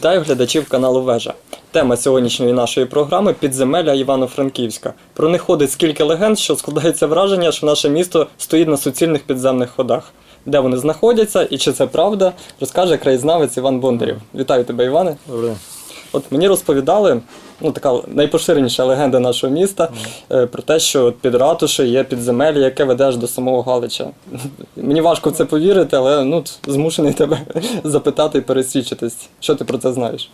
Вітаю глядачів каналу Вежа. Тема сьогоднішньої нашої програми підземелля Івано-Франківська. Про них ходить скільки легенд, що складається враження, що наше місто стоїть на суцільних підземних ходах. Де вони знаходяться і чи це правда, розкаже краєзнавець Іван Бондарів. Вітаю тебе, Іване. Добре. От мені розповідали, ну така найпоширеніша легенда нашого міста е, про те, що от під ратушею є підземелля, яке ведеш до самого Галича. Мені важко в це повірити, але ну змушений тебе запитати і пересвідчитись. Що ти про це знаєш?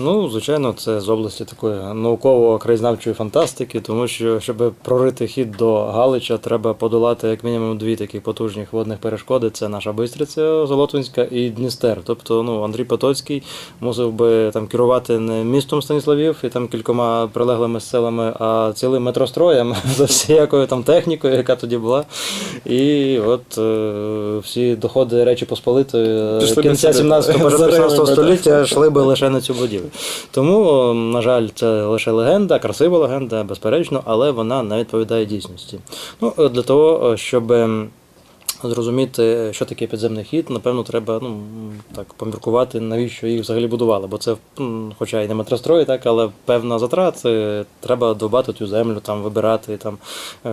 Ну, звичайно, це з області такої науково-краєзнавчої фантастики, тому що, щоб прорити хід до Галича, треба подолати як мінімум дві такі потужні водних перешкоди. Це наша Бистриця Золотвинська і Дністер. Тобто, ну, Андрій Потоцький мусив би там керувати не містом Станіславів і там кількома прилеглими селами, а цілим метростроєм за всіякою там технікою, яка тоді була. І от е, всі доходи Речі Посполитої е, кінця 17-го, Зарили би, 18 да. століття йшли би лише на цю будівлю. Тому, на жаль, це лише легенда, красива легенда, безперечно, але вона не відповідає дійсності. Ну, е, для того, е, щоб ем, зрозуміти, що таке підземний хід, напевно, треба ну, так, поміркувати, навіщо їх взагалі будували. Бо це, хоча і не метрострої, так, але певна затрат, е, треба довбати цю землю, там, вибирати, там, е,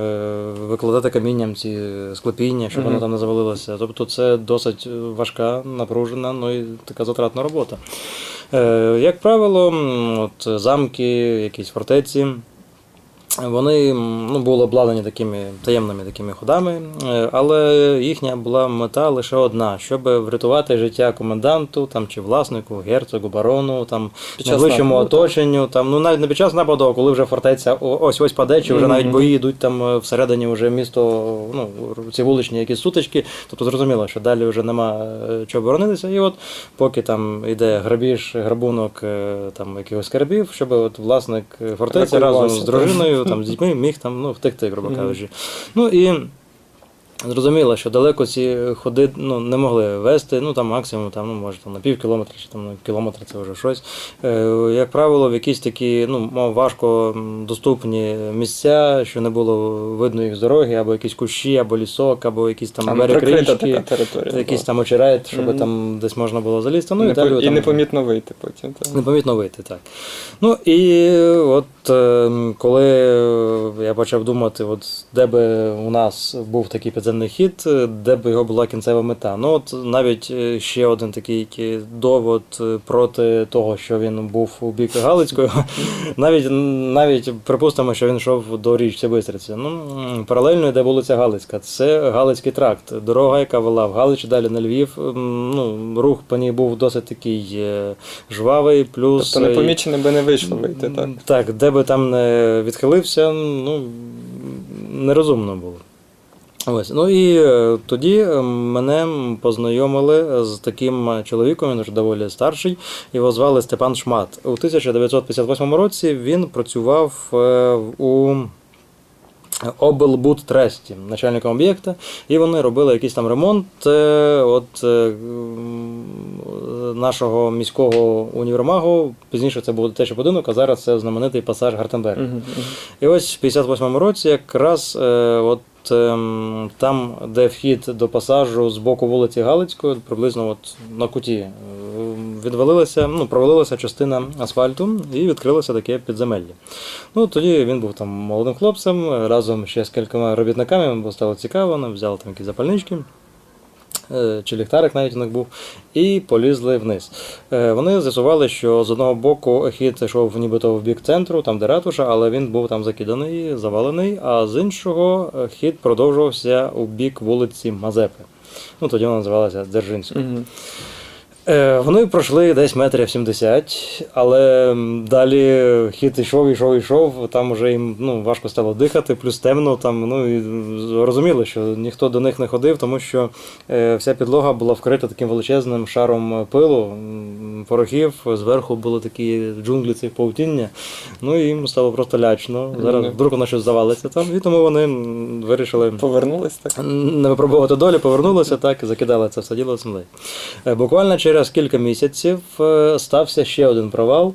викладати камінням ці склепіння, щоб воно там не завалилося. Тобто це досить важка, напружена, ну і така затратна робота. Е, Як правило, от замки, якісь фортеці. Вони ну, були обладнані такими таємними такими ходами, е, але їхня була мета лише одна, щоб врятувати життя коменданту там, чи власнику, герцогу, барону, там, Під час так? оточенню. Там, ну, навіть не під час нападу, коли вже фортеця ось ось паде, чи вже навіть бої йдуть там е, всередині вже місто, ну, ці вуличні якісь сутички. Тобто зрозуміло, що далі вже нема е, чого боронитися. І от поки там йде грабіж, грабунок там, якихось скарбів, щоб от власник фортеці разом з дружиною, там, з дітьми міг там, ну, втекти, грубо кажучи. Ну і Зрозуміло, що далеко ці ходи ну, не могли вести, ну там максимум там, ну, може, там, на пів кілометра чи там, на кілометр це вже щось. Е, як правило, в якісь такі ну, важко доступні місця, що не було видно їх з дороги, або якісь кущі, або лісок, або якісь там берег річки, територія. там очерет, щоб Мгм. там десь можна було залізти. Ну, Не і, далі, і там, непомітно вийти потім. так. Непомітно вийти, так. Ну і от е, коли я почав думати, от де би у нас був такий підземний хід, е, де би його була кінцева мета. Ну от навіть е, ще один такий довод е, проти того, що він був у бік Галицької, навіть навіть припустимо, що він йшов до річці Бистриця. Ну паралельно йде вулиця Галицька. Це Галицький тракт, дорога, яка вела в Галич, далі на Львів. Ну рух по ній був досить такий жвавий, плюс Тобто непоміченим би не вийшло вийти, так? так, де би там не відхилився, ну нерозумно було. Ось. Ну і е, тоді е, мене познайомили з таким чоловіком, він вже доволі старший, його звали Степан Шмат. У 1958 році він працював е, у облбудтресті, начальником об'єкта, і вони робили якийсь там ремонт е, от, е, нашого міського універмагу. Пізніше це був теж будинок, а зараз це знаменитий пасаж Гартенберг. Мгм, мгм. І ось в 58-му році якраз е, от, там, де вхід до пасажу з боку вулиці Галицької, приблизно от на куті, е, відвалилася, ну, провалилася частина асфальту і відкрилося таке підземелля. Ну, тоді він був там молодим хлопцем, разом ще з кількома робітниками, бо стало цікаво, взяли там якісь запальнички. Е, Чи ліхтарик навіть у них був, і полізли вниз. Е, Вони з'ясували, що з одного боку хід йшов нібито в бік центру, там де ратуша, але він був там закиданий, завалений, а з іншого е, хід продовжувався у бік вулиці Мазепи. Ну, тоді вона називалася Дзержинська. Е, Вони пройшли десь метрів 70, але далі хід йшов, йшов, йшов. Там вже їм ну, важко стало дихати, плюс темно. Там, ну, і розуміли, що ніхто до них не ходив, тому що е, вся підлога була вкрита таким величезним шаром пилу, порохів. Зверху були такі джунглі цих паутіння. Ну і їм стало просто лячно. Зараз вдруг воно щось завалиться там, і тому вони вирішили Повернулись так. не випробувати долі, повернулися так і закидали це все діло землею. Е, Буквально через кілька місяців е, стався ще один провал,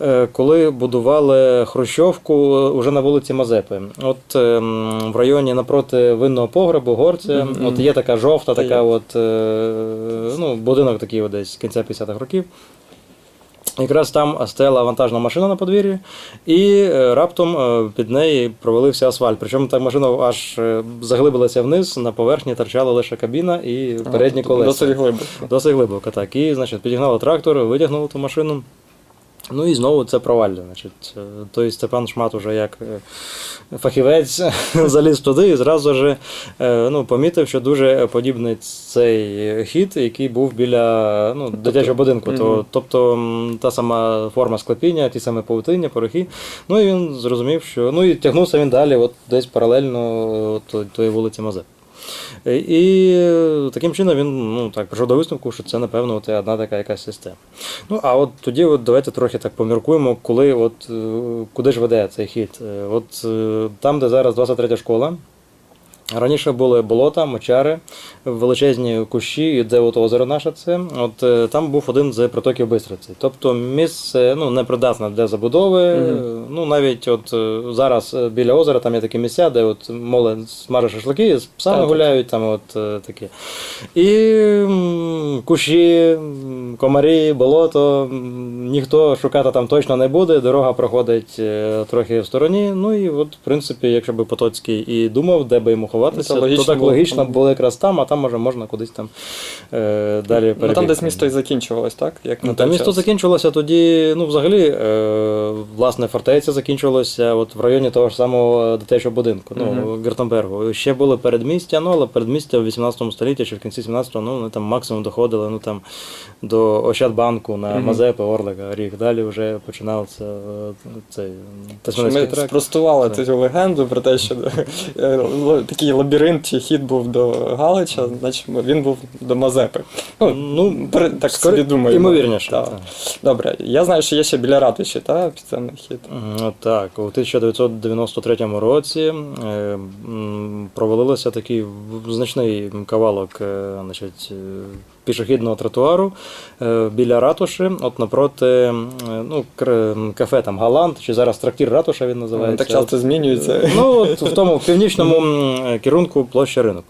е, коли будували Хрущовку вже уже на вулиці Мазепи. От е, в районі напроти винного погребу, горця, Мгм. от є така жовта, така от, е, ну, будинок такий десь з кінця 50-х років. Якраз там стояла вантажна машина на подвір'ї, і е, раптом е, під неї провалився асфальт. Причому та машина аж е, заглибилася вниз, на поверхні торчала лише кабіна і передні колеса. Досить глибоко. Досить глибоко, так. І, значить, підігнали трактор, витягнули ту машину. Ну і знову це провалля. Значить, той Степан Шмат уже як е, фахівець заліз туди і зразу ж е, ну, помітив, що дуже подібний цей хід, який був біля ну, дитячого будинку. То, Мгм. тобто та сама форма склепіння, ті самі паутиння, порохи. Ну і він зрозумів, що ну і тягнувся він далі, от десь паралельно от, тої вулиці Мазеп. Е, І е, таким чином він ну, так, прийшов до висновку, що це, напевно, от одна така якась система. Ну, а от тоді от давайте трохи так поміркуємо, коли от, е, куди ж веде цей хід. От там, де зараз 23 школа, Раніше були болота, мочари, величезні кущі, і де от озеро наше це. От е, там був один з притоків Бистриці. Тобто місце ну, непридатне для забудови. Мгм. Ну навіть от е, зараз е, біля озера там є такі місця, де от молодь смаже шашлики, з псами так. гуляють, там от такі. І кущі, комарі, болото, ніхто шукати там точно не буде. Дорога проходить трохи в стороні. Ну і от, в принципі, якщо би Потоцький і думав, де би йому ховатися, Це логічно то так логічно було якраз там, а там може можна кудись там е, далі Ну, там десь місто і закінчувалось, так? Як на Ну, Там місто час. закінчилося тоді, ну, взагалі, е, власне, фортеця закінчилася от в районі того ж самого дитячого будинку, ну, Мгм. Гертенбергу. Ще були передмістя, ну, але передмістя в 18 столітті чи в кінці 17-го, ну, вони там максимум доходили ну, там, до Ощадбанку на Мгм. Мазепи, Орлика, рік. Далі вже починався е, цей Ми трек. спростували цю легенду про те, що е, л- такий лабіринт чи хід був до Галича, значить він був до Мазепи. Ну, Ну, так собі думаю. Ймовірніше. Так. так. Добре, я знаю, що є ще біля ратуші, та, підземний хід. Ну, Так, у 1993 році е, провалилося такий значний кавалок е, значить, е, пішохідного тротуару е, біля ратуші, от напроти е, ну, кафе там Галант, чи зараз трактир ратуша він називається. Так часто змінюється. Ну, от в тому в північному керунку площа ринок.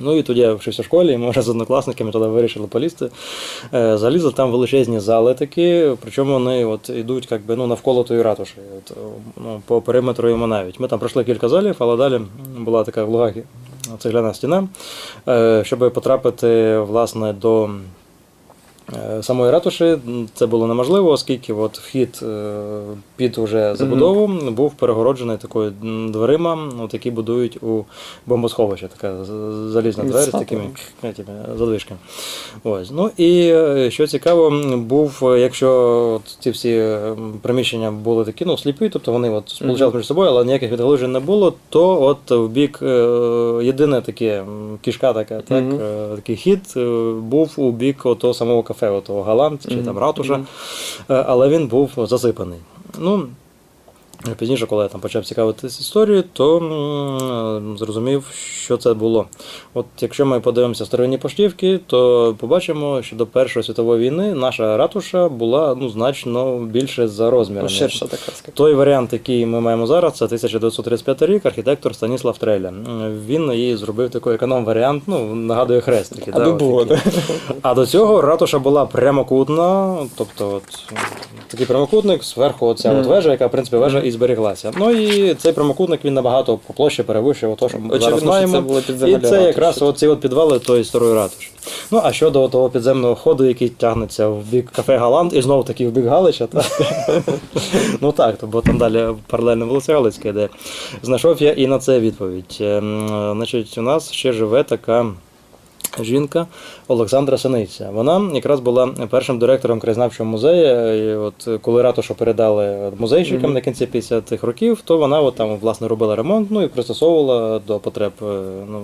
Ну і тоді я вчився в школі, і ми вже з однокласниками туди вирішили полізти. Е, Залізли там величезні зали такі, причому вони от йдуть як би, ну, навколо тої ратуші, от, ну, по периметру йому навіть. Ми там пройшли кілька залів, але далі була така в лугах цегляна стіна, е, щоб потрапити власне до. Е, Самої ратуші це було неможливо, оскільки от вхід е, під уже забудову був перегороджений такою дверима, от, які будують у бомбосховищі, така залізна двері з такими задвижками. Ось. Ну і е, що цікаво, був, якщо от ці всі приміщення були такі, ну, сліпі, тобто вони от сполучалися між собою, але ніяких відгалужень не було, то от в бік єдине таке кішка така, так, такий хід був у бік того самого кафе, отого Галант чи Мгм. там ратуша, е, але він був засипаний. Ну, Пізніше, коли я там почав цікавитися історією, то м, зрозумів, що це було. От якщо ми подивимося старовинні поштівки, то побачимо, що до Першої світової війни наша ратуша була ну, значно більше за розмірами. Ширша така скажімо. Той варіант, який ми маємо зараз, це 1935 рік, архітектор Станіслав Треля. Він її зробив такий економ-варіант, ну, нагадує хрест. Такий, Аби от було, такий. А до цього ратуша була прямокутна, тобто от, такий прямокутник, зверху оця Мгм. от вежа, яка в принципі вежа і зберіглася. Ну і цей прямокутник він набагато по площі перевищив того, що ми зараз Очевидно, що маємо. це були і це ратуші. якраз оці от підвали тої старої ратуші. Ну а щодо того підземного ходу, який тягнеться в бік кафе Галант, і знову таки в бік Галича, так? ну так, бо там далі паралельно вулиця Галицька йде. Знайшов я і на це відповідь. Ем, Значить, у нас ще живе така. Жінка Олександра Синиця. Вона якраз була першим директором краєзнавчого музею. І от коли ратушу передали музейщикам Мгм. на кінці 50-х років, то вона от там власне робила ремонт, ну і пристосовувала до потреб е, ну,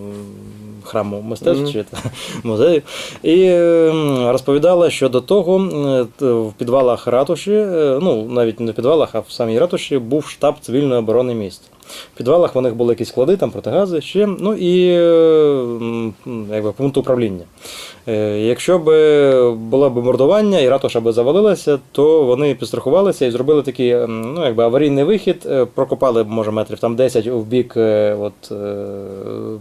храму мистецтв Мгм. чи та, музею. І розповідала, що до того е, в підвалах ратуші, е, ну навіть не в підвалах, а в самій ратуші був штаб цивільної оборони міста. В підвалах в них були якісь склади, там протигази, ще, ну і е, якби, пункт управління. Е, Якщо б було бомбардування і ратуша би завалилася, то вони підстрахувалися і зробили такий ну, якби аварійний вихід, е, прокопали, може, метрів там 10 в бік е, от, е,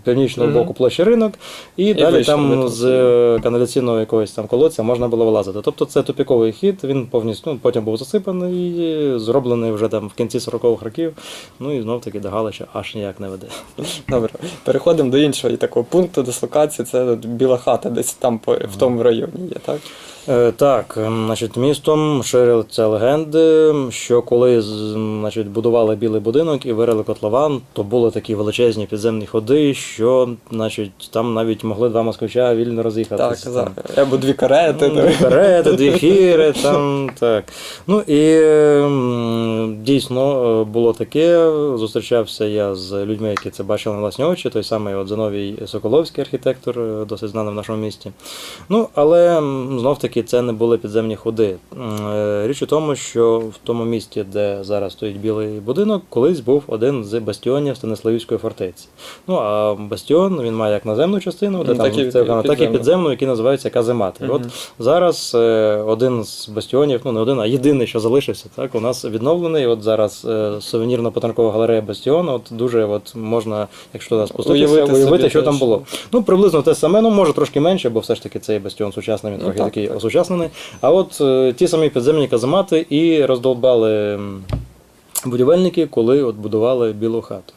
північного боку площі ринок, і, далі там ви з е, каналіційного якогось там колодця можна було вилазити. Тобто це тупіковий хід, він повністю ну, потім був засипаний, зроблений вже там в кінці 40-х років. Ну і знов таки до Галича аж ніяк не веде. Добре, переходимо до іншого і такого пункту дислокації. Це біла хата, десь там в тому районі є, так? Е, Так, ем, значить, містом ширяться легенди, що коли значить, будували білий будинок і вирили котлован, то були такі величезні підземні ходи, що значить, там навіть могли два москвича вільно Так, роз'їхатися. казав. Або дві карети. Дві карети, дві хіри, там так. Ну і ем, дійсно е, було таке. Зустрічався я з людьми, які це бачили на власні очі. Той самий от Зиновій Соколовський архітектор, е, досить знаний в нашому місті. Ну, але знов таки це не були підземні ходи. Е, Річ у тому, що в тому місті, де зараз стоїть білий будинок, колись був один з бастіонів Станиславівської фортеці. Ну а бастіон він має як наземну частину, де Ну, там так і це, так і підземну. який називається каземати. Мгм. От зараз е, один з бастіонів, ну не один, а єдиний, що залишився, так у нас відновлений. От зараз е, сувенірно-подаркова галерея Бастіон. От дуже от можна, якщо туди спуститися, Уявити уявити, що те, там було. Ну приблизно те саме, ну може трошки менше, бо все ж таки цей бастіон сучасний, він Ну, трохи так, такий так. Осучаснений. А от е, ті самі підземні каземати і роздолбали будівельники, коли от будували білу хату.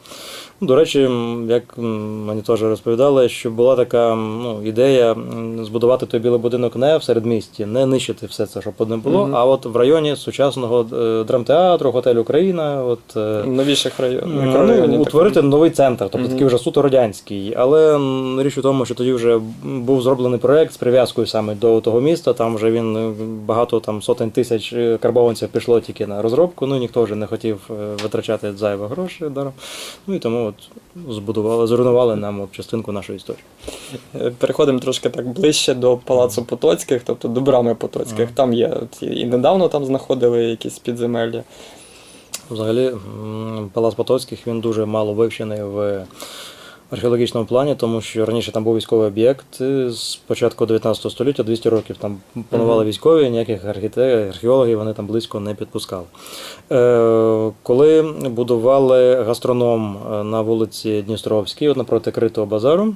Ну, До речі, як мені теж розповідали, що була така ну, ідея збудувати той білий будинок не в середмісті, не нищити все це, щоб одне було, Мгм. а от в районі сучасного е, драмтеатру, готель Україна. От, е, новіших. Ну, мікрорайонів, так. утворити новий центр, тобто Мгм. такий вже суто радянський. Але річ у тому, що тоді вже був зроблений проект з прив'язкою саме до того міста. Там вже він е, багато там сотень тисяч карбованців пішло тільки на розробку. Ну ніхто вже не хотів витрачати зайві гроші даром. Ну і тому от збудували, зруйнували нам от частинку нашої історії. Е, Переходимо трошки так ближче до Палацу Потоцьких, тобто до брами Потоцьких. Ага. Там є от, і недавно там знаходили якісь підземелля. Взагалі, Палац Потоцьких він дуже мало вивчений в археологічному плані, тому що раніше там був військовий об'єкт з початку 19 століття, 200 років там панували військові, ніяких археологів вони там близько не підпускали. Е, коли будували гастроном е, на вулиці Дністровській, от напроти критого базару,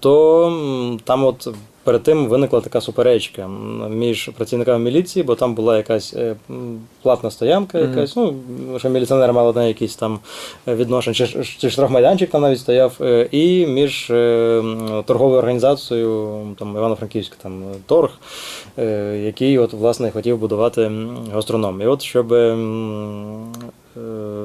то там от перед тим виникла така суперечка між працівниками міліції, бо там була якась е, платна стоянка, якась, ну, що міліціонери мали на якісь там відношення, чи, чи штрафмайданчик там навіть стояв, е, і між е, торговою організацією там, Івано-Франківська там, торг, який от, власне, хотів будувати гастроном. І от, щоб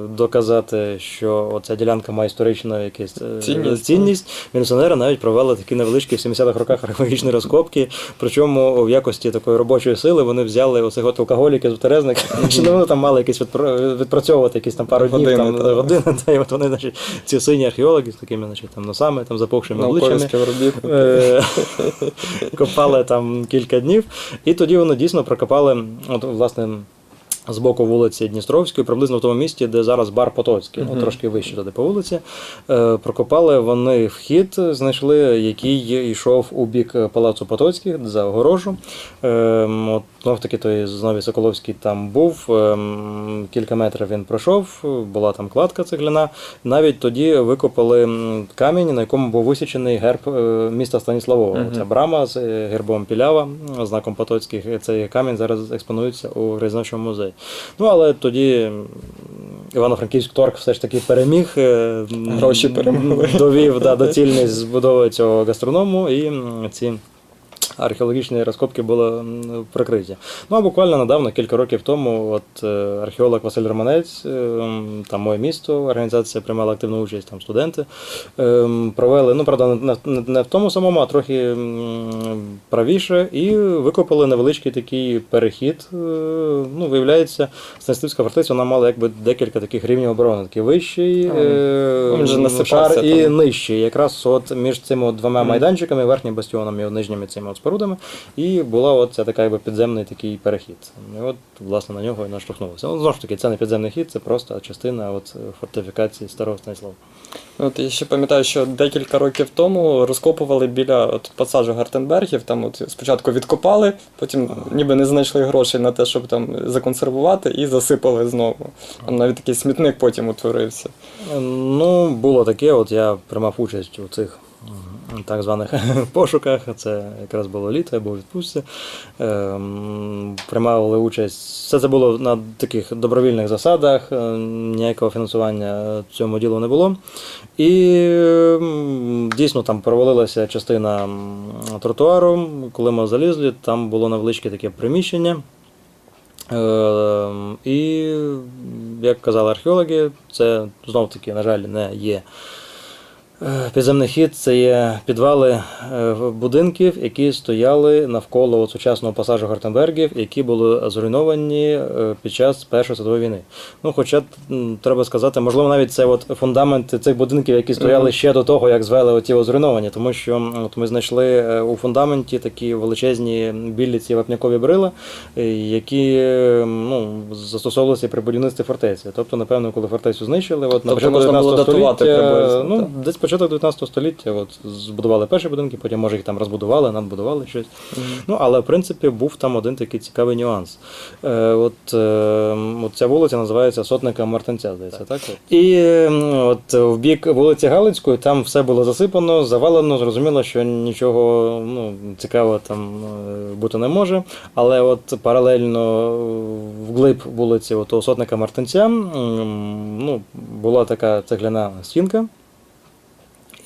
доказати, що оця ділянка має історичну якусь е, Цінність. цінність, міліціонери навіть провели такі невеличкі в 70-х роках археологічні розкопки. Причому в якості такої робочої сили вони взяли оцих от алкоголіків з Терезник, чи вони там мали якісь відпрацьовувати якісь там пару днів, там години, та, і от вони, значить, ці сині археологи з такими, значить, там носами, там запухшими обличчями. Е, Копали там кілька днів, і тоді вони дійсно прокопали, от, власне, з боку вулиці Дністровської, приблизно в тому місці, де зараз бар Потоцький, ну, трошки вище туди по вулиці. Е, Прокопали вони вхід, знайшли, який йшов у бік Палацу Потоцьких за огорожу. Е, От, знов таки той знову Соколовський там був. ем, Кілька метрів він пройшов, була там кладка цегляна. Навіть тоді викопали камінь, на якому був висічений герб е, міста Станіславова. Мгм. Ця брама з е, гербом Пілява, знаком Потоцьких. Цей камінь зараз експонується у краєзнавчому музеї. Ну але тоді Івано-Франківський торг все ж таки переміг. е, Гроші перемогли. Довів да, доцільність збудови цього гастроному і ці. Археологічні розкопки були прикриті. Ну а буквально недавно, кілька років тому, от е, археолог Василь Романець, е, там моє місто, організація приймала активну участь, там студенти е, провели, ну правда, не, в тому самому, а трохи правіше, і викопали невеличкий такий перехід. Ну, виявляється, Станиславська фортеця вона мала якби декілька таких рівнів оборони, такий вищий А, е, шар і там. нижчий. Якраз от між цими двома Мгм. майданчиками, верхнім бастіоном і нижніми цими от спорудами, і була от ця така якби підземний такий перехід. І от, власне, на нього і наштовхнулося. Ну, знову ж таки, це не підземний хід, це просто частина от фортифікації старого Станіслава. От я ще пам'ятаю, що декілька років тому розкопували біля от, пасажу Гартенбергів. Там от спочатку відкопали, потім ніби не знайшли грошей на те, щоб там законсервувати, і засипали знову. Там навіть такий смітник потім утворився. Ну, було таке, от я приймав участь у цих так званих пошуках. Це якраз було літо, я був відпустці. Ем, Приймали участь. Все це було на таких добровільних засадах, е, ніякого фінансування цьому ділу не було. І ем, дійсно там провалилася частина тротуару. Коли ми залізли, там було невеличке таке приміщення. Ем, І, як казали археологи, це знов таки, на жаль, не є підземний хід, це є підвали е, будинків, які стояли навколо сучасного пасажу Гартенбергів, які були зруйновані е, під час Першої світової війни. Ну, хоча треба сказати, можливо, навіть це от фундамент цих будинків, які стояли ще до того, як звели оті от зруйновані, тому що от ми знайшли е, у фундаменті такі величезні білі ці вапнякові брила, е, які е, ну, застосовувалися при будівництві фортеці. Тобто, напевно, коли фортецю знищили, от на Тобто початку можна було 19 датувати століття, ну, десь початок 19 століття от, збудували перші будинки, потім, може, їх там розбудували, надбудували щось. Ну, але в принципі був там один такий цікавий нюанс. Е, от, е, от ця вулиця називається Сотника Мартинця, здається, так? І е, от в бік вулиці Галицької там все було засипано, завалено, зрозуміло, що нічого ну, цікавого там е, бути не може. Але от паралельно вглиб вулиці от, сотника Мартинця ну, була така цегляна стінка.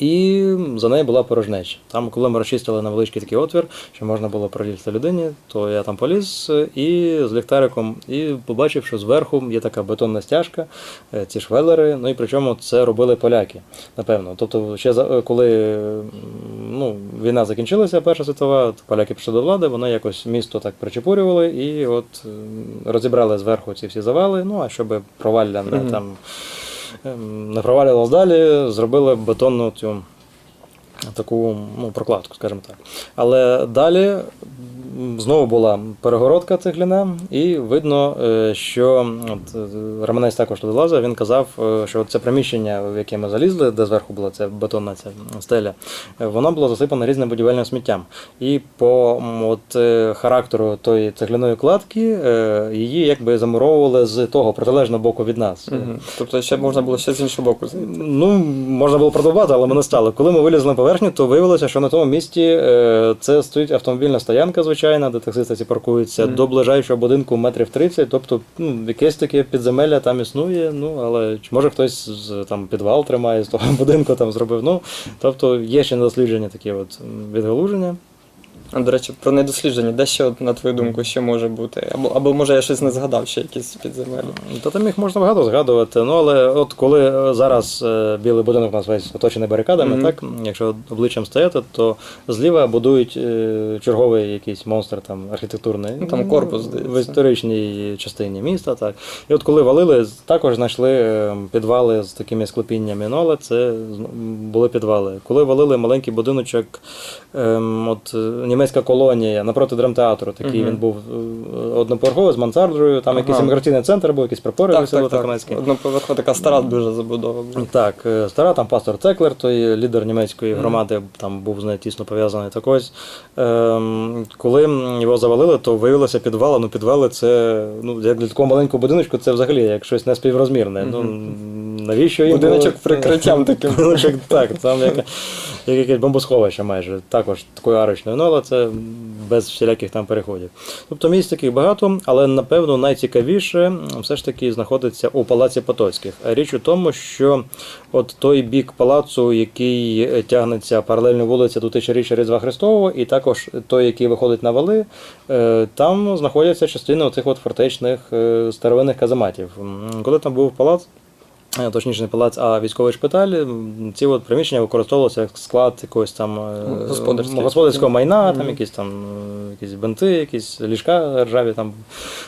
І за нею була порожнеча. Там, коли ми розчистили невеличкий такий отвір, що можна було пролізти людині, то я там поліз е, і з ліхтариком і побачив, що зверху є така бетонна стяжка, е, ці швелери. Ну і причому це робили поляки, напевно. Тобто, ще за- е, коли ну, війна закінчилася, Перша світова, то поляки прийшли до влади, вони якось місто так причепурювали і от розібрали зверху ці всі завали. Ну а щоб провалля не Мгм. там ем, не провалювалось далі, зробили бетонну цю таку ну, прокладку, скажімо так. Але далі знову була перегородка цегляна, і видно, е, що от, е, Романець також туди лазив, він казав, е, що це приміщення, в яке ми залізли, де зверху була ця бетонна ця стеля, воно було засипане різним будівельним сміттям. І по от, характеру тої цегляної кладки її якби замуровували з того протилежного боку від нас. Мгм. Тобто ще можна було ще з іншого боку зайти. Ну, можна було продовбати, але ми не стали. Коли ми вилізли на поверхню, то виявилося, що на тому місці це стоїть автомобільна стоянка, звичайна, де таксисти ці паркуються, mm. до ближайшого будинку метрів 30, тобто ну, якесь таке підземелля там існує, ну, але чи може хтось з, там підвал тримає з того будинку там зробив. Ну, тобто є ще недосліджені такі от відгалуження. А, До речі, про недослідження, де ще, на твою думку, ще може бути? Або, або може я щось не згадав, ще якісь підземелля. Та там їх можна багато згадувати. Ну але от коли е, зараз е, білий будинок у нас весь оточений барикадами, Мгм. так якщо обличчям стояти, то зліва будують е, черговий якийсь монстр там архітектурний. Ну, там корпус, в історичній частині міста. Так і от коли валили, також знайшли підвали з такими склепіннями. Ну але це були підвали. Коли валили маленький будиночок, ем, от е, німецька колонія напроти драмтеатру, такий він був е, одноповерховий з мансарджею, там якийсь імміграційний центр був, якісь прапори висіли так, так. так-канадські. Одноповерхова така стара дуже забудова була. Так, е, стара там пастор Цеклер, той лідер німецької громади, там був з нею тісно пов'язаний. Так ось, ем, коли його завалили, то виявилося підвали. Ну, підвали це, ну, як для такого маленького будиночку, це взагалі як щось неспіврозмірне. Ну, навіщо їм Будиночок прикриттям таким. Так, там як, як якесь бомбосховище майже, також такою арочною, ну, але це без всіляких там переходів. Тобто місць таких багато, але напевно найцікавіше все ж таки знаходиться у палаці Потоцьких. Річ у тому, що от той бік палацу, який е, тягнеться паралельно вулиці до тисячоріччя Різдва Христового, і також той, який виходить на вали, е, там знаходяться частини оцих от фортечних е, старовинних казематів. Коли там був палац, точніше не палац, а військовий шпиталь. Ці от приміщення використовувалися як склад якогось там е, господарського майна, там якісь там е, якісь бинти, якісь ліжка ржаві там.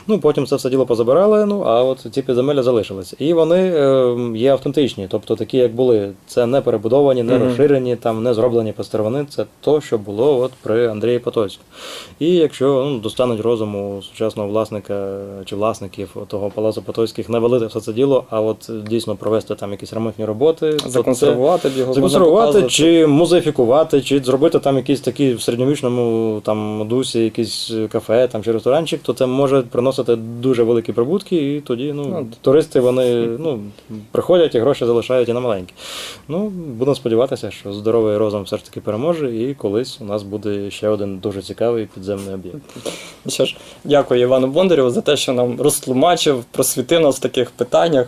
Ну, потім це все діло позабирали, ну а от ці підземелля залишилися. І вони е, є автентичні, тобто такі, як були. Це не перебудовані, не розширені, там не зроблені по. Це то, що було от при Андрії Потоцькому. І якщо ну, достануть розуму сучасного власника чи власників того палацу Потоцьких навалити все це діло, а от дійсно провести там якісь ремонтні роботи, це- Законсервувати б його. Законсервувати чи музеїфікувати, чи зробити там якийсь такий в середньовічному там дусі, якийсь кафе там чи ресторанчик, то це може приносити дуже великі прибутки, і тоді ну, Ну, туристи вони ну, приходять і гроші залишають і на маленькі. Ну, будемо сподіватися, що здоровий розум все ж таки переможе, і колись у нас буде ще один дуже цікавий підземний об'єкт. Ну Що ж, дякую Івану Бондарєву за те, що нам розтлумачив, просвітив нас в таких питаннях.